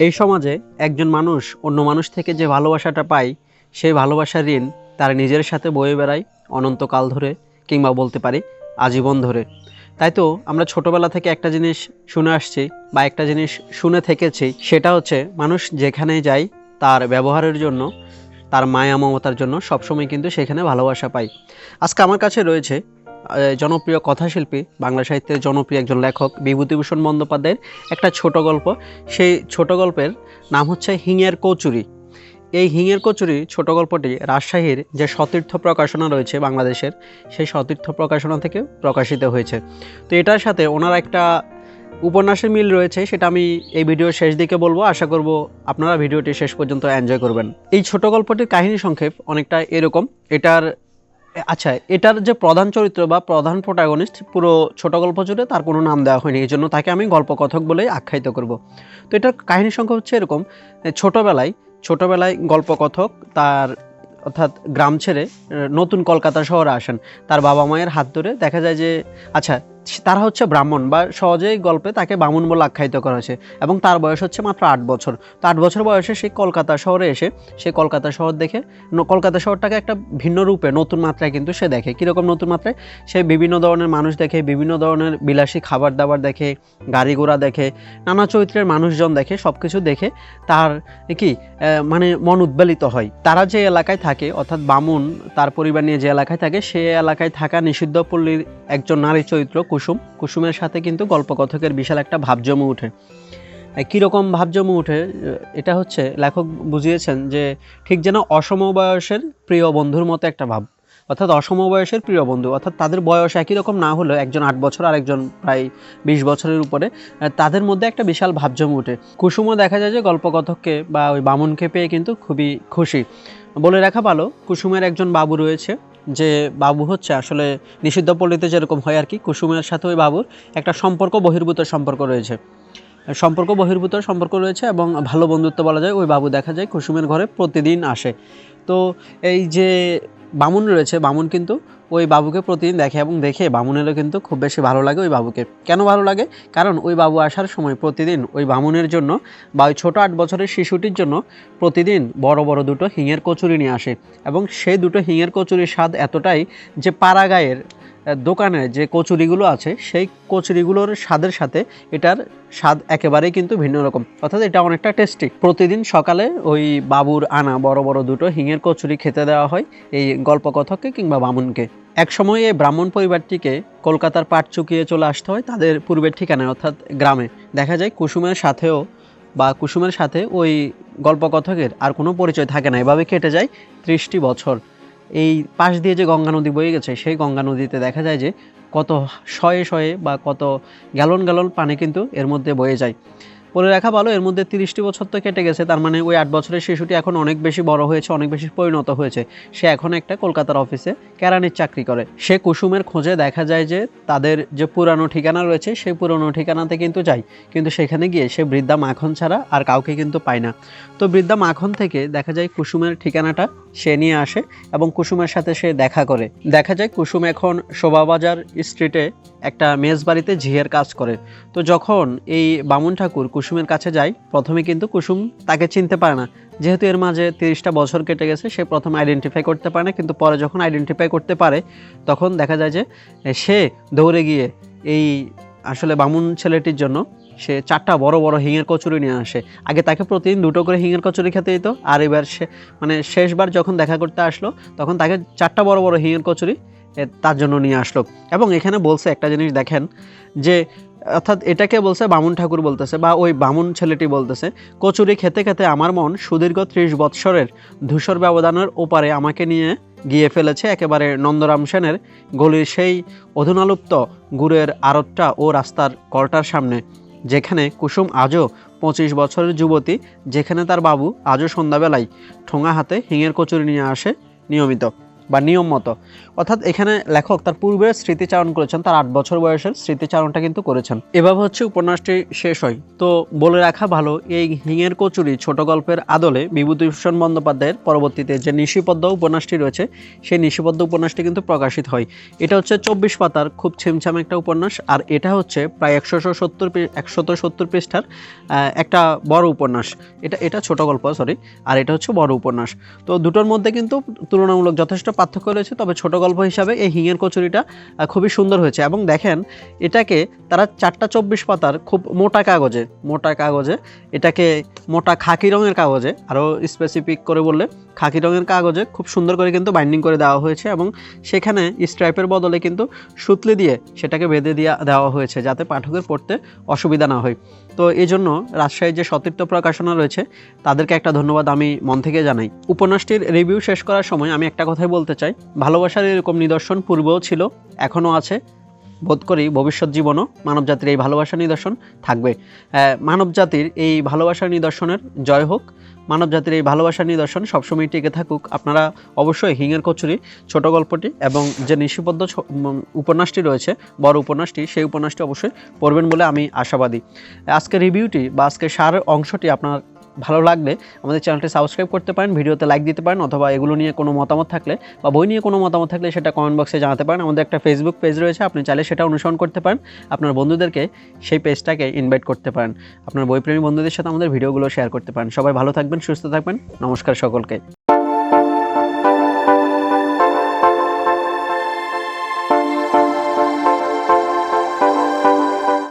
এই সমাজে একজন মানুষ অন্য মানুষ থেকে যে ভালোবাসাটা পায় সেই ভালোবাসার ঋণ তার নিজের সাথে বয়ে বেড়ায় অনন্তকাল ধরে কিংবা বলতে পারি আজীবন ধরে। তাই তো আমরা ছোটবেলা থেকে একটা জিনিস শুনে আসছি বা একটা জিনিস শুনে থেকেছি, সেটা হচ্ছে মানুষ যেখানে যায় তার ব্যবহারের জন্য, তার মায়া মমতার জন্য সবসময় কিন্তু সেখানে ভালোবাসা পায়। আজকে আমার কাছে রয়েছে জনপ্রিয় কথাশিল্পী, বাংলা সাহিত্যের জনপ্রিয় একজন লেখক বিভূতিভূষণ বন্দ্যোপাধ্যায়ের একটা ছোট গল্প। সেই ছোট গল্পের নাম হচ্ছে হিঙের কচুরি। এই হিঙের কচুরি ছোট গল্পটি রাজশাহীর যে সতীর্থ প্রকাশনা রয়েছে বাংলাদেশের, সেই সতীর্থ প্রকাশনা থেকে প্রকাশিত হয়েছে। তো এটার সাথে ওনার একটা উপন্যাসের মিল রয়েছে, সেটা আমি এই ভিডিওর শেষ দিকে বলব। আশা করব আপনারা ভিডিওটি শেষ পর্যন্ত এনজয় করবেন। এই ছোট গল্পটির কাহিনী সংক্ষেপ অনেকটা এরকম। এটার আচ্ছা এটার যে প্রধান চরিত্র বা প্রধান প্রোটাগনিস্ট পুরো ছোট গল্প জুড়ে তার কোনো নাম দেওয়া হয়নি এই জন্য তাকে আমি গল্পকথক বলেই আখ্যায়িত করব। তো এটার কাহিনী সংখ্যা হচ্ছে এরকম ছোটোবেলায় ছোটোবেলায় গল্পকথক তার, অর্থাৎ গ্রাম ছেড়ে নতুন কলকাতা শহরে আসেন। তার বাবা মায়ের হাত ধরে দেখা যায় যে আচ্ছা তারা হচ্ছে ব্রাহ্মণ বা সহজেই গল্পে তাকে বামুন বলে আখ্যায়িত করা হয়েছে এবং তার বয়স হচ্ছে মাত্র আট বছর। তো আট বছর বয়সে সেই কলকাতা শহরে এসে, সে কলকাতা শহর দেখে কলকাতা শহরটাকে একটা ভিন্ন রূপে, নতুন মাত্রায় কিন্তু সে দেখে। কীরকম নতুন মাত্রায়? সে বিভিন্ন ধরনের মানুষ দেখে, বিভিন্ন ধরনের বিলাসী খাবার দাবার দেখে, গাড়ি ঘোড়া দেখে, নানা চরিত্রের মানুষজন দেখে সব কিছু দেখে তার কি মানে মন উদ্বেলিত হয়। তারা যে এলাকায় থাকে, অর্থাৎ বামুন তার পরিবার নিয়ে যে এলাকায় থাকে, সে এলাকায় থাকা নিষিদ্ধ পল্লীর একজন নারী চরিত্র কুসুম। কুসুমের সাথে কিন্তু গল্পকথকের বিশাল একটা ভাব জমে ওঠে কীরকম ভাব জমে ওঠে এটা হচ্ছে লেখক বুঝিয়েছেন যে ঠিক যেন অসম বয়সের প্রিয় বন্ধুর মতো একটা ভাব। অর্থাৎ অসম বয়সের প্রিয় বন্ধু, অর্থাৎ তাদের বয়স একই রকম না হলেও একজন আট বছর আর একজন প্রায় বিশ বছরের উপরে তাদের মধ্যে একটা বিশাল ভাব জমে ওঠে কুসুমও দেখা যায় যে গল্পকথককে বা ওই বামুনকে পেয়ে কিন্তু খুবই খুশি। বলে রাখা ভালো, কুসুমের একজন বাবু রয়েছে যে বাবু হচ্ছে আসলে নিষিদ্ধ পল্লীতে যেরকম হয় আর কি, কুসুমের সাথে ওই বাবুর একটা সম্পর্ক, বহির্ভূত সম্পর্ক রয়েছে। সম্পর্ক, বহির্ভূত সম্পর্ক রয়েছে এবং ভালো বন্ধুত্ব বলা যায়, ওই বাবু দেখা যায় কুসুমের ঘরে প্রতিদিন আসে। তো এই যে বামুন রয়েছে বামুন কিন্তু ওই বাবুকে প্রতিদিন দেখে এবং দেখে বামুনেরও কিন্তু খুব বেশি ভালো লাগে ওই বাবুকে। কেন ভালো লাগে? কারণ ওই বাবু আসার সময় প্রতিদিন ওই বামুনের জন্য বা ওই ছোটো আট বছরের শিশুটির জন্য প্রতিদিন বড় বড় দুটো হিঙের কচুরি নিয়ে আসে এবং সেই দুটো হিঙের কচুরির স্বাদ এতটাই যে পাড়াগাঁয়ের আহ, দোকানে যে কচুরিগুলো আছে, সেই কচুরিগুলোর স্বাদের সাথে এটার স্বাদ একেবারেই কিন্তু ভিন্ন রকম। অর্থাৎ এটা অনেকটা টেস্টি প্রতিদিন সকালে ওই বাবুর আনা বড় বড় দুটো হিঙের কচুরি খেতে দেওয়া হয় এই গল্পকথককে কিংবা বামুনকে। এক সময় এই ব্রাহ্মণ পরিবারটিকে কলকাতার পাট চুকিয়ে চলে আসতে হয় তাদের পূর্বের ঠিকানায়, অর্থাৎ গ্রামে। দেখা যায় কুসুমের সাথেও বা কুসুমের সাথে ওই গল্পকথকের আর কোনো পরিচয় থাকে না। এভাবে কেটে যায় ত্রিশটি বছর। এই পাশ দিয়ে যে গঙ্গা নদী বয়ে গেছে, সেই গঙ্গা নদীতে দেখা যায় যে কত শয়ে শয়ে বা কত গ্যালন গ্যালন পানি কিন্তু এর মধ্যে বয়ে যায়। বলে রাখা ভালো, এর মধ্যে তিরিশটি বছর তো কেটে গেছে, তার মানে ওই আট বছরের শিশুটি এখন অনেক বেশি বড় হয়েছে, অনেক বেশি পরিণত হয়েছে। সে এখন একটা কলকাতার অফিসে কেরানির চাকরি করে। সে কুসুমের খোঁজে দেখা যায় যে তাদের যে পুরানো ঠিকানা রয়েছে, সেই পুরানো ঠিকানাতে কিন্তু যায় কিন্তু সেখানে গিয়ে সে বৃদ্ধা মাখন ছাড়া আর কাউকে কিন্তু পায় না। তো বৃদ্ধা মাখন থেকে দেখা যায় কুসুমের ঠিকানাটা সে নিয়ে আসে এবং কুসুমের সাথে সে দেখা করে। দেখা যায় কুসুম এখন শোভাবাজার স্ট্রিটে একটা মেজ বাড়িতে ঝিয়ের কাজ করে। তো যখন এই বামুন ঠাকুর কুসুমের কাছে যায় প্রথমে কিন্তু কুসুম তাকে চিনতে পারে না। যেহেতু এর মাঝে তিরিশটা বছর কেটে গেছে, সে প্রথমে আইডেন্টিফাই করতে পারে না, কিন্তু পরে যখন আইডেন্টিফাই করতে পারে, তখন দেখা যায় যে, সে দৌড়ে গিয়ে এই আসলে বামুন ছেলেটির জন্য সে চারটা বড় বড় হিঙের কচুরি নিয়ে আসে। আগে তাকে প্রতিদিন দুটো করে হিঙের কচুরি খেতে দিত, আর এবার সে মানে শেষবার যখন দেখা করতে আসলো, তখন তাকে চারটা বড় বড় হিঙের কচুরি তার জন্য নিয়ে আসলো। এবং এখানে বলছে একটা জিনিস দেখেন, যে অর্থাৎ এটাকে বলছে বামুন ঠাকুর বলতেছে বা ওই বামুন ছেলেটি বলতেছে, কচুরি খেতে খেতে আমার মন সুদীর্ঘ ত্রিশ বৎসরের ধূসর ব্যবধানের ওপারে আমাকে নিয়ে গিয়ে ফেলেছে একেবারে নন্দরাম সেনের গলির সেই অধুনালুপ্ত গুড়ের আড়তটা ও রাস্তার কলটার সামনে, যেখানে কুসুম আজও পঁচিশ বছরের যুবতী, যেখানে তার বাবু আজও সন্ধ্যাবেলায় ঠোঙা হাতে হিঙের কচুরি নিয়ে আসে নিয়মিত। বা নিয়ম মতো। অর্থাৎ এখানে লেখক তার পূর্বে স্মৃতিচারণ করেছেন, তার আট বছর বয়সের স্মৃতিচারণটা কিন্তু করেছেন। এভাবে হচ্ছে উপন্যাসটি শেষ হয়। তো বলে রাখা ভালো, এই হিঙের কচুরি ছোট গল্পের আদলে বিভূতিভূষণ বন্দ্যোপাধ্যায়ের পরবর্তীতে যে নিশিপদ্ম উপন্যাসটি রয়েছে, সেই নিশিপদ্ম উপন্যাসটি কিন্তু প্রকাশিত হয়। এটা হচ্ছে চব্বিশ পাতার খুব ছিমছাম একটা উপন্যাস, আর এটা হচ্ছে প্রায় একশো সত্তর একশত সত্তর পৃষ্ঠার একটা বড় উপন্যাস। এটা এটা ছোট গল্প সরি আর এটা হচ্ছে বড় উপন্যাস। তো দুটোর মধ্যে কিন্তু তুলনামূলক যথেষ্ট পার্থক্য রয়েছে, তবে ছোট গল্প হিসাবে এই হিঙের কচুরিটা খুবই সুন্দর হয়েছে। এবং দেখেন, এটাকে তারা চারটা চব্বিশ পাতার খুব মোটা কাগজে মোটা কাগজে, এটাকে মোটা খাকি রঙের কাগজে, আরও স্পেসিফিক করে বললে, খাকি রঙের কাগজে খুব সুন্দর করে কিন্তু বাইন্ডিং করে দেওয়া হয়েছে এবং সেখানে স্ট্রাইপের বদলে কিন্তু সুতলি দিয়ে সেটাকে বেঁধে দিয়ে, দেওয়া হয়েছে যাতে পাঠকের পড়তে অসুবিধা না হয়। তো এই জন্য রাজশাহীর যে সতীর্থ প্রকাশনা রয়েছে, তাদেরকে একটা ধন্যবাদ আমি মন থেকে জানাই। উপন্যাসটির রিভিউ শেষ করার সময় আমি একটা কথাই বলতে চাই। ভালোবাসার এরকম নিদর্শন পূর্বেও ছিল, এখনও আছে। বোধ করি ভবিষ্যৎ জীবনও মানবজাতির এই ভালোবাসার নিদর্শন থাকবে। মানবজাতির এই ভালোবাসার নিদর্শনের জয় হোক। মানবজাতির এই ভালোবাসার নিদর্শন সবসময় টিকে থাকুক। আপনারা অবশ্যই হিঙের কচুরি, ছোট গল্পটি এবং যে নিশিবদ্ধ উপন্যাসটি রয়েছে, বড় উপন্যাসটি, সেই উপন্যাসটি অবশ্যই পড়বেন বলে আমি আশাবাদী। আজকের রিভিউটি বা আজকের সার অংশটি আপনার ভালো লাগলে আমাদের চ্যানেলটি সাবস্ক্রাইব করতে পারেন, ভিডিওতে লাইক দিতে পারেন, অথবা এগুলো নিয়ে কোনো মতামত থাকলে বা বই নিয়ে কোনো মতামত থাকলে সেটা কমেন্ট বক্সে জানাতে পারেন। আমাদের একটা ফেসবুক পেজ রয়েছে, আপনি চাইলে সেটা অনুসরণ করতে পারেন। আপনার বন্ধুদেরকে সেই পেজটাকে ইনভাইট করতে পারেন। আপনার বইপ্রেমী বন্ধুদের সাথে আমাদের ভিডিওগুলো শেয়ার করতে পারেন। সবাই ভালো থাকবেন, সুস্থ থাকবেন। নমস্কার সকলকে।